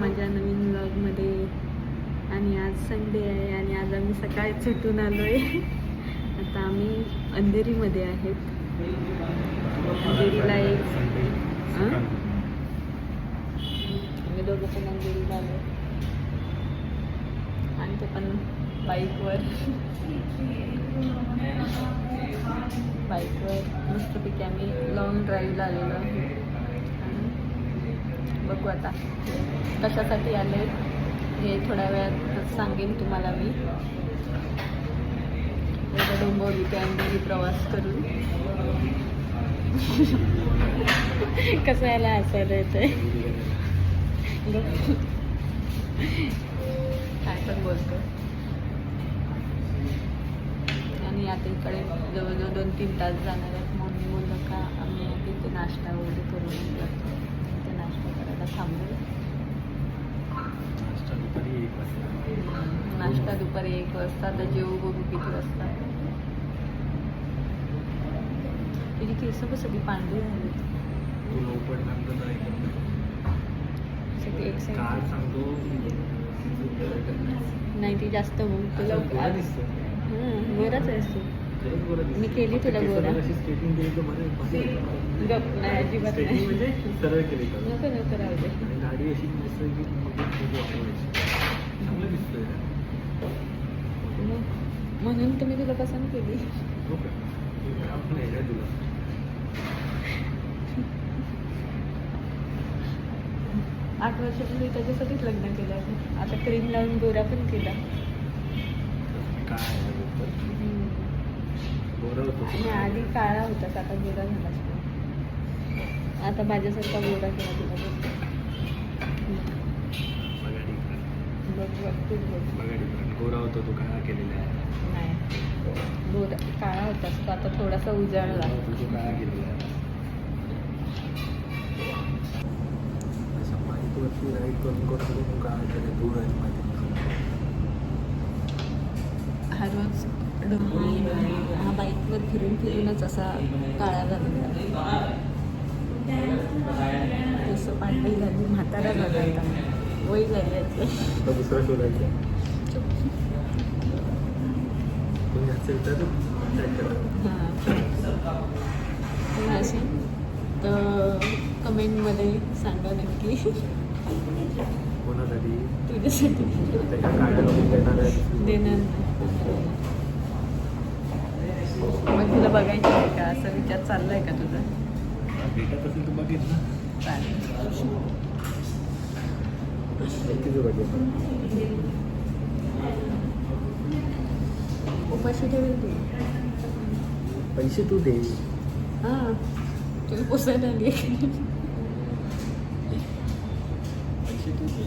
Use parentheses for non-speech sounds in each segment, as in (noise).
माझ्या नवीन व्लॉगमध्ये आणि आज संडे आहे आणि आज आम्ही सकाळी सुटून आलो आहे आता आम्ही अंधेरीमध्ये आहेत. अंधेरीला एक आम्ही दोघं पण अंधेरीला आलो आणि ते पण बाईकवर. बाईकवर. मस्तपैकी आम्ही लॉंग ड्राईव्हला आलेलो आहे बघू आता. कशासाठी आले हे थोड्या वेळात सांगेन तुम्हाला मी. डोंबवली ते अंधेरी प्रवास करून. कसं याला हसायला आहे काय पण बोलतो. आणि आता इकडे जवळजवळ दोन तीन तास जाणार आहेत. म्हणून मुलं का आम्ही तिथे नाश्ता वगैरे करून जातो. नाश्ता दुपारी एक वाजता. आता जेवू बघू किती वाजता. तुझी केस पण सगळी पांढरी झाली. सगळी एक काल साईड सांगतो नाही ती जास्त मग तुला गोरा दिसतो हं, गोराच आहेस तू. मी केली तुला गोरा. अजिबात म्हणजे सरळ केली तर. नको नको राहू दे. आणि गाडी अशी. चांगलं दिसतोय. मग म्हणून तुम्ही तुला पसंत केली. आठ वर्षापूर्वी त्याच्यासाठीच लग्न केलं. आता क्रीम लावून गोरा पण केला. काय आहे नंतर? गोरा होतो आणि आधी काळा होताच आता गोरा झाला आता माझ्यासारखा गोरा केला तुला बघा. बघ तूच बघ. गोरा. होतो तो काळा केलेला आहे. नाही. गोरा काळा होतास तो आता थोडासा उजाळला. होतो तो काळा केलेला आहे. बाईकवरती राईड करून करून काळा केलं धूळ आहे माहिती हा रोज डोंबिवली हा बाईकवर फिरून फिरूनच असा काळा झालेला केस पांढरी झाली म्हातारा झाला आता वय झाली दुसरा शोधायचा असेल तर कमेंटमध्ये सांगा नक्की. कोणासाठी? तुझ्यासाठी. देणार मग तुला बघायचं आहे का? असा विचार चाललाय का तुझा? भेटत असेल तर बघेल ना. चालेल उपाशी ठेवेल तू. पैसे तू दे. हां. तुला पोसायला आली. पैसे तू दे.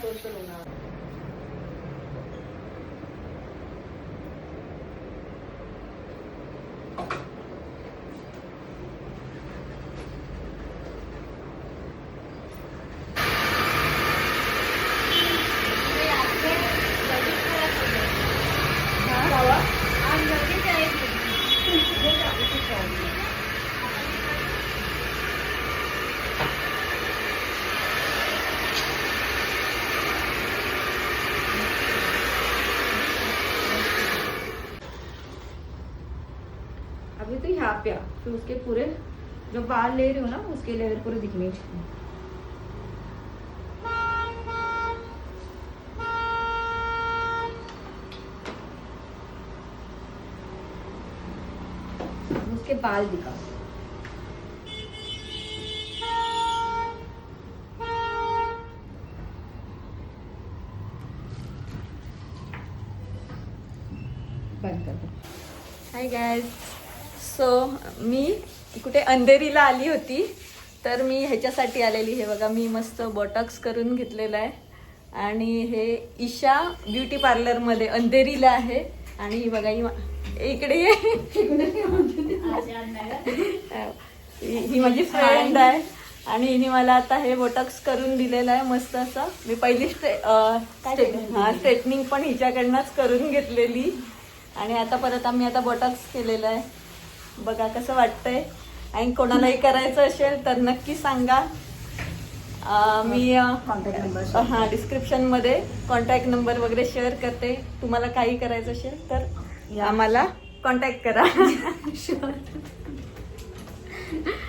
多吃点啊。तो यहाँ पे आ फिर उसके पूरे, जो बाल ले रही हो ना, उसके लेयर पूरे दिखने चाहिए। उसके बाल दिखा। बंद कर दो। हाय गायज सो मी कुठे अंधेरीला आली होती. तर मी ह्याच्यासाठी आलेली. हे बघा मी मस्त बॉटॉक्स करून घेतलेलं आहे. आणि हे ईशा ब्युटी पार्लरमध्ये अंधेरीला आहे. आणि ही बघा ही इकडे. ही माझी फ्रेंड आहे. आणि हिने मला आता हे बोटॉक्स करून दिलेलं आहे मस्त असं. मी पहिली स्टे अं, स्टे- हा स्ट्रेटनिंग पण हिच्याकडनंच करून घेतलेली. आणि आता परत आम्ही आता बोटॉक्स केलेलं आहे. बघा कसं वाटतंय. आणि कोणालाही करायचं असेल तर नक्की सांगा. अं, मी हा डिस्क्रिप्शनमध्ये कॉन्टॅक्ट नंबर वगैरे शेअर करते. तुम्हाला काही करायचं असेल तर आम्हाला कॉन्टॅक्ट करा. (laughs)